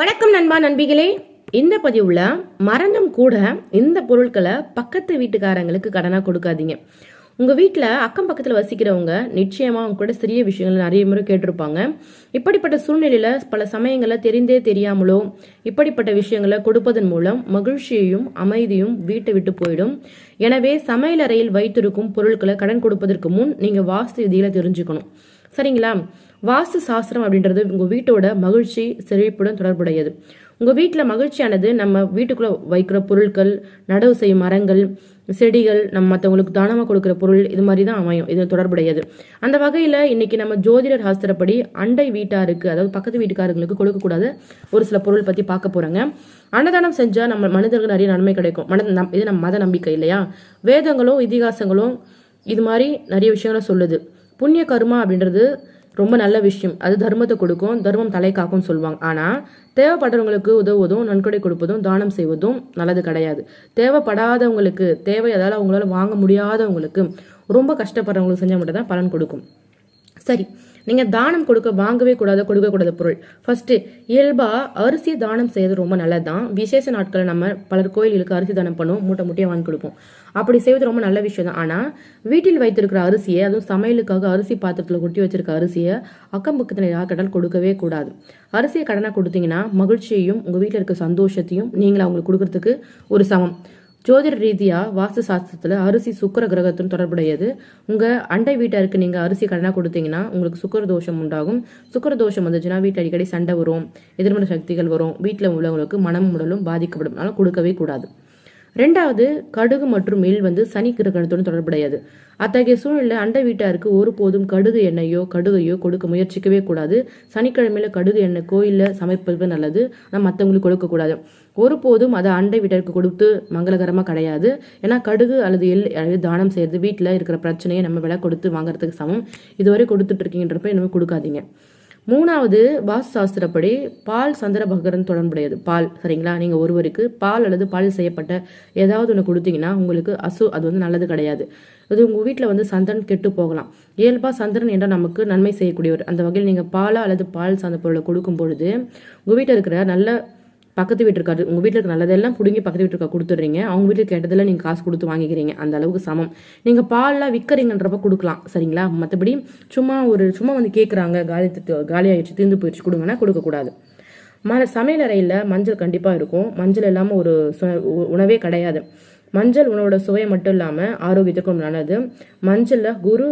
வணக்கம் நண்பா நண்பிகளே. இந்த பதிவுல மறந்தும் கூட இந்த பொருட்களை பக்கத்து வீட்டுக்காரங்களுக்கு கடனா கொடுக்காதீங்க. உங்க வீட்டில் அக்கம் பக்கத்தில் வசிக்கிறவங்க நிச்சயமா அவங்க கூட சிறிய விஷயங்கள் நிறைய முறை கேட்டிருப்பாங்க. இப்படிப்பட்ட சூழ்நிலையில பல சமயங்களில் தெரிந்தே தெரியாமலோ இப்படிப்பட்ட விஷயங்களை கொடுப்பதன் மூலம் மகிழ்ச்சியையும் அமைதியும் வீட்டை விட்டு போயிடும். எனவே சமையலறையில் வைத்திருக்கும் பொருட்களை கடன் கொடுப்பதற்கு முன் நீங்க வாஸ்து விதிகளை தெரிஞ்சுக்கணும். சரிங்களா? வாஸ்து சாஸ்திரம் அப்படின்றது உங்கள் வீட்டோட மகிழ்ச்சி செழிப்புடன் தொடர்புடையது. உங்கள் வீட்டில் மகிழ்ச்சியானது நம்ம வீட்டுக்குள்ளே வைக்கிற பொருட்கள் நடவு செய்யும் மரங்கள் செடிகள் நம்ம மற்றவங்களுக்கு தானமாக கொடுக்குற பொருள் இது மாதிரி தான் அமையும். இது தொடர்புடையது. அந்த வகையில் இன்னைக்கு நம்ம ஜோதிடர் சாஸ்திரப்படி அண்டை வீட்டாருக்கு அதாவது பக்கத்து வீட்டுக்காரங்களுக்கு கொடுக்கக்கூடாத ஒரு சில பொருள் பற்றி பார்க்க போகிறாங்க அன்னதானம் செஞ்சால் நம்ம மனிதர்களுக்கு நிறைய நன்மை கிடைக்கும். மன நம் இது நம்ம மத நம்பிக்கை இல்லையா? வேதங்களும் இதிகாசங்களும் இது மாதிரி நிறைய விஷயங்களை சொல்லுது. புண்ணிய கர்மா அப்படின்றது ரொம்ப நல்ல விஷயம். அது தர்மத்தை கொடுக்கும் தர்மம் தலை காக்கும்னு சொல்லுவாங்க. ஆனால் தேவைப்படுறவங்களுக்கு உதவுவதும் நன்கொடை கொடுப்பதும் தானம் செய்வதும் நல்லது கிடையாது. தேவைப்படாதவங்களுக்கு தேவை அதால் அவங்களால வாங்க முடியாதவங்களுக்கு ரொம்ப கஷ்டப்படுறவங்களுக்கு செஞ்சால் மட்டும் தான் பலன் கொடுக்கும். சரி. நீங்கள் தானம் கொடுக்க வாங்கவே கூடாது கொடுக்கக்கூடாத பொருள். ஃபஸ்ட்டு இயல்பாக அரிசி தானம் செய்யறது ரொம்ப நல்லது தான் விசேஷ நாட்களில் நம்ம பலர் கோயில்களுக்கு அரிசி தானம் பண்ணுவோம் மூட்டை மூட்டையாக வாங்கி கொடுப்போம். அப்படி செய்வது ரொம்ப நல்ல விஷயம் தான் ஆனால் வீட்டில் வைத்திருக்கிற அரிசியை அதுவும் சமையலுக்காக அரிசி பாத்திரத்தில் கொட்டி வச்சிருக்க அரிசியை அக்கம் பக்கத்தில் யாருக்கட்டால் கொடுக்கவே கூடாது. அரிசியை கடனாக கொடுத்தீங்கன்னா மகிழ்ச்சியையும் உங்கள் வீட்டில் இருக்க சந்தோஷத்தையும் நீங்கள் அவங்களுக்கு கொடுக்கறதுக்கு ஒரு சமம். ஜோதிட ரீதியாக வாஸ்து சாஸ்திரத்தில் அரிசி சுக்கர கிரகத்துடன் தொடர்புடையது. உங்கள் அண்டை வீட்டாருக்கு நீங்கள் அரிசி கடனாக கொடுத்தீங்கன்னா உங்களுக்கு சுக்கர தோஷம் உண்டாகும். சுக்கர தோஷம் வந்துச்சுன்னா வீட்டில் அடிக்கடி சண்டை வரும். எதிர்மறை சக்திகள் வரும். வீட்டில் உள்ளவங்களுக்கு மனம் உடலும் பாதிக்கப்படும். அதனால் கொடுக்கவே கூடாது. ரெண்டாவது கடுகு மற்றும் எள் வந்து சனி கிரகணத்துடன் தொடர்புடையது. அத்தகைய சூழ்நிலை அண்டை வீட்டாருக்கு ஒருபோதும் கடுகு எண்ணெயோ கடுகையோ கொடுக்க முயற்சிக்கவே கூடாது. சனிக்கிழமையில கடுகு எண்ணெய் கோயிலில் சமைப்பது நல்லது. ஆனால் மற்றவங்களுக்கு கொடுக்கக்கூடாது ஒருபோதும் அதை அண்டை வீட்டாருக்கு கொடுத்து மங்களகரமாக கிடையாது. ஏன்னா கடுகு அல்லது எள் அல்லது தானம் செய்யறது வீட்டில் இருக்கிற பிரச்சனையை நம்ம விலை கொடுத்து வாங்குறதுக்கு சமம். இதுவரை கொடுத்துட்டு இருக்கீங்கன்றப்ப இனிமேல் கொடுக்காதீங்க. மூணாவது வாஸ்து சாஸ்திரப்படி பால் சந்திர பகரன் தொடர்புடையது. பால் சரிங்களா? நீங்கள் ஒருவருக்கு பால் அல்லது பால் செய்யப்பட்ட ஏதாவது ஒன்று கொடுத்தீங்கன்னா உங்களுக்கு அசு அது வந்து நல்லது கிடையாது. அது உங்கள் வீட்டில் வந்து சந்திரன் கெட்டு போகலாம். இயல்பாக சந்திரன் என்றால் நமக்கு நன்மை செய்யக்கூடியவர். அந்த வகையில் நீங்கள் பாலா அல்லது பால் சார்ந்த பொருளை கொடுக்கும் பொழுது உங்கள் வீட்டில் இருக்கிற நல்ல பக்கத்து வீட்டுக்காரு உங்கள் வீட்டில் இருக்க நல்லதெல்லாம் பிடுங்கி பக்கத்து வீட்டுக்கா கொடுத்துட்றீங்க. அவங்க வீட்டில் கேட்டதெல்லாம் நீங்கள் காசு கொடுத்து வாங்கிக்கிறீங்க. அந்த அளவுக்கு சமம். நீங்கள் பால்லாம் விற்கிறீங்கன்றப்ப கொடுக்கலாம். சரிங்களா? மற்றபடி சும்மா ஒரு சும்மா வந்து கேட்குறாங்க காலி காலி ஆயிடுச்சு தீர்ந்து போயிடுச்சு கொடுங்கன்னா கொடுக்கக்கூடாது. ம சமையல் அறையில் மஞ்சள் கண்டிப்பாக இருக்கும். மஞ்சள் இல்லாமல் ஒரு உணவே கிடையாது. மஞ்சள் உணவோட சுவை மட்டும் இல்லாமல் ஆரோக்கியத்துக்கும் நல்லது. மஞ்சளில் குரு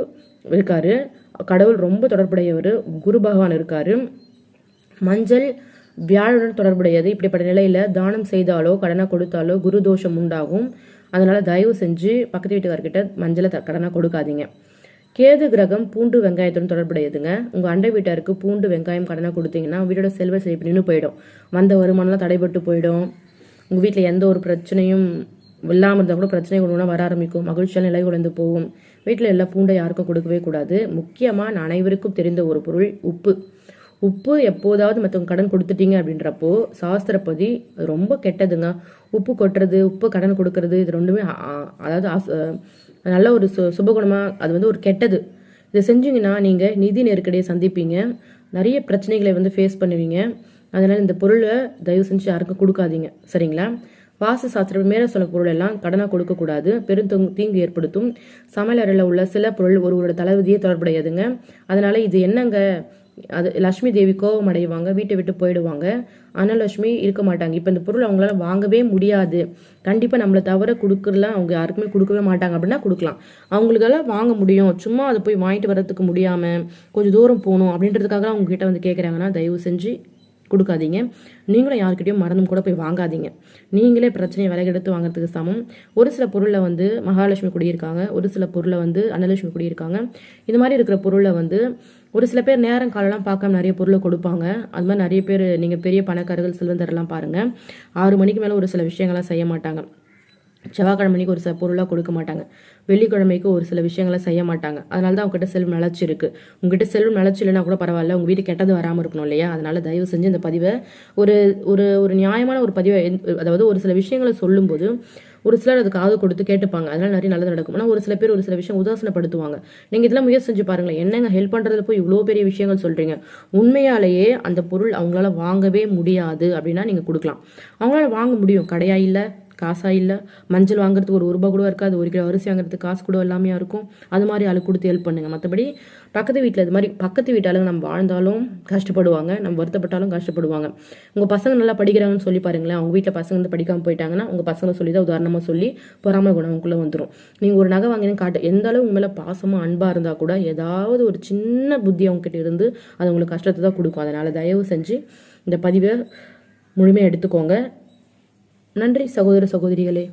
இருக்காரு. கடவுள் ரொம்ப தொடர்புடையவர். குரு பகவான் இருக்காரு. மஞ்சள் வியாழனுடன் தொடர்புடையது. இப்படிப்பட்ட நிலையில தானம் செய்தாலோ கடனை கொடுத்தாலோ குரு தோஷம் உண்டாகும். அதனால தயவு செஞ்சு பக்கத்து வீட்டுக்காரர்கிட்ட மஞ்சளை த- கொடுக்காதீங்க. கேது கிரகம் பூண்டு வெங்காயத்துடன் தொடர்புடையதுங்க. உங்க அண்டை வீட்டாருக்கு பூண்டு வெங்காயம் கடனை கொடுத்தீங்கன்னா வீட்டோட செல்வ செழிப்பு நின்று போயிடும். வந்த வருமானம்லாம் தடைபட்டு போயிடும். உங்க வீட்டில் எந்த ஒரு பிரச்சனையும் இல்லாமல் இருந்தால் கூட பிரச்சனை ஒன்று வர ஆரம்பிக்கும். மகிழ்ச்சியான நிலை குழந்து போகும். வீட்டில் எல்லா பூண்டை யாருக்கும் கொடுக்கவே கூடாது. முக்கியமாக அனைவருக்கும் தெரிந்த ஒரு பொருள் உப்பு. உப்பு எப்போதாவது மற்றவங்க கடன் கொடுத்துட்டீங்க அப்படின்றப்போ சாஸ்திரப்பதி ரொம்ப கெட்டதுங்க. உப்பு கொட்டுறது உப்பு கடன் கொடுக்கறது இது ரெண்டுமே அதாவது நல்ல ஒரு சு சுபகுணமாக அது வந்து ஒரு கெட்டது. இதை செஞ்சீங்கன்னா நீங்கள் நிதி நெருக்கடியை சந்திப்பீங்க. நிறைய பிரச்சனைகளை வந்து ஃபேஸ் பண்ணுவீங்க. அதனால் இந்த பொருளை தயவு செஞ்சு யாருக்கும் கொடுக்காதீங்க. சரிங்களா? வாசு சாஸ்திரம் மேலே சொல்ல பொருள் எல்லாம் கடனாக கொடுக்கக்கூடாது பெருந்தொங் தீங்கு ஏற்படுத்தும். சமையலறையில் உள்ள சில பொருள் ஒருவரோட தளபதியே தொடர்புடையதுங்க. அதனால் இது என்னங்க? அது லக்ஷ்மி தேவி கோபம் அடைவாங்க வீட்டை விட்டு போயிடுவாங்க. அனலட்சுமி இருக்க மாட்டாங்க. இப்போ இந்த பொருள் அவங்களால வாங்கவே முடியாது. கண்டிப்பாக நம்மளை தவிர கொடுக்குறலாம் அவங்க யாருக்குமே கொடுக்கவே மாட்டாங்க. அப்படின்னா கொடுக்கலாம். அவங்களுக்கெல்லாம் வாங்க முடியும். சும்மா அதை போய் வாங்கிட்டு வர்றதுக்கு முடியாமல் கொஞ்சம் தூரம் போகணும் அப்படின்றதுக்காக அவங்க கிட்ட வந்து கேட்குறாங்கன்னா தயவு செஞ்சு கொடுக்காதீங்க. நீங்களும் யார்கிட்டயும் மறந்தும் கூட போய் வாங்காதீங்க. நீங்களே பிரச்சனையை விலகெடுத்து வாங்குறதுக்கு சமம். ஒரு சில பொருளில் வந்து மகாலட்சுமி குடியிருக்காங்க. ஒரு சில பொருளை வந்து அன்னலட்சுமி குடியிருக்காங்க. இது மாதிரி இருக்கிற பொருளை வந்து ஒரு சில பேர் நேரம் காலெல்லாம் பார்க்காம நிறைய பொருளை கொடுப்பாங்க. அது மாதிரி நிறைய பேர் நீங்கள் பெரிய பணக்காரர்கள் செல்வந்தரெல்லாம் பாருங்கள் ஆறு மணிக்கு மேலே ஒரு சில விஷயங்கள்லாம் செய்ய மாட்டாங்க. செவ்வாய்க்கிழமைக்கு ஒரு சில பொருளாக கொடுக்க மாட்டாங்க. வெள்ளிக்கிழமைக்கு ஒரு சில விஷயங்களை செய்ய மாட்டாங்க. அதனால தான் உங்ககிட்ட செல்வம் நிலச்சி இருக்கு உங்ககிட்ட செல்வம் நிலச்சி இல்லைனா கூட பரவாயில்ல. உங்கள் வீட்டு கெட்டது வராமல் இருக்கணும் இல்லையா? அதனால தயவு செஞ்சு இந்த பதிவை ஒரு ஒரு ஒரு நியாயமான ஒரு பதிவை அதாவது ஒரு சில விஷயங்களை சொல்லும்போது ஒரு சிலர் அது காது கொடுத்து கேட்டுப்பாங்க. அதனால நிறைய நல்லது நடக்கும். ஆனால் ஒரு சில பேர் ஒரு சில விஷயம் உதாசனப்படுத்துவாங்க. நீங்கள் இதெல்லாம் முயற்சி செஞ்சு பாருங்களேன். என்னங்க ஹெல்ப் பண்ணுறதுல போய் இவ்வளோ பெரிய விஷயங்கள் சொல்கிறீங்க உண்மையாலேயே அந்த பொருள் அவங்களால வாங்கவே முடியாது அப்படின்னா நீங்கள் கொடுக்கலாம். அவங்களால வாங்க முடியும். கடையா இல்லை? காசா இல்லை. மஞ்சள் வாங்குறதுக்கு ஒரு ரூபா கூட இருக்காது. ஒரு கிலோ அரிசி வாங்குறதுக்கு காசு கூட எல்லாமே இருக்கும். அது மாதிரி ஆளு கொடுத்து ஹெல்ப் பண்ணுங்க. மற்றபடி பக்கத்து வீட்டில் இது மாதிரி பக்கத்து வீட்டு நம்ம வாழ்ந்தாலும் கஷ்டப்படுவாங்க. நம்ம வருத்தப்பட்டாலும் கஷ்டப்படுவாங்க. உங்கள் பசங்க நல்லா படிக்கிறாங்கன்னு சொல்லி பாருங்களேன். அவங்க வீட்டில் பசங்க வந்து படிக்காமல் போயிட்டாங்கன்னா உங்கள் பசங்களை சொல்லி தான் உதாரணமாக சொல்லி பொறாமை குணம் உங்களுக்குள்ளே வந்துடும் நீங்கள் ஒரு நகை வாங்கினு காட்டு. எந்த அளவு உங்கள் மேலே பாசமாக அன்பாக இருந்தால் கூட ஏதாவது ஒரு சின்ன புத்தி அவங்ககிட்ட இருந்து அது உங்களுக்கு கஷ்டத்தை தான் கொடுக்கும். அதனால் தயவு செஞ்சு இந்த பதிவை முழுமையாக எடுத்துக்கோங்க. நன்றி சகோதர சகோதரிகளே.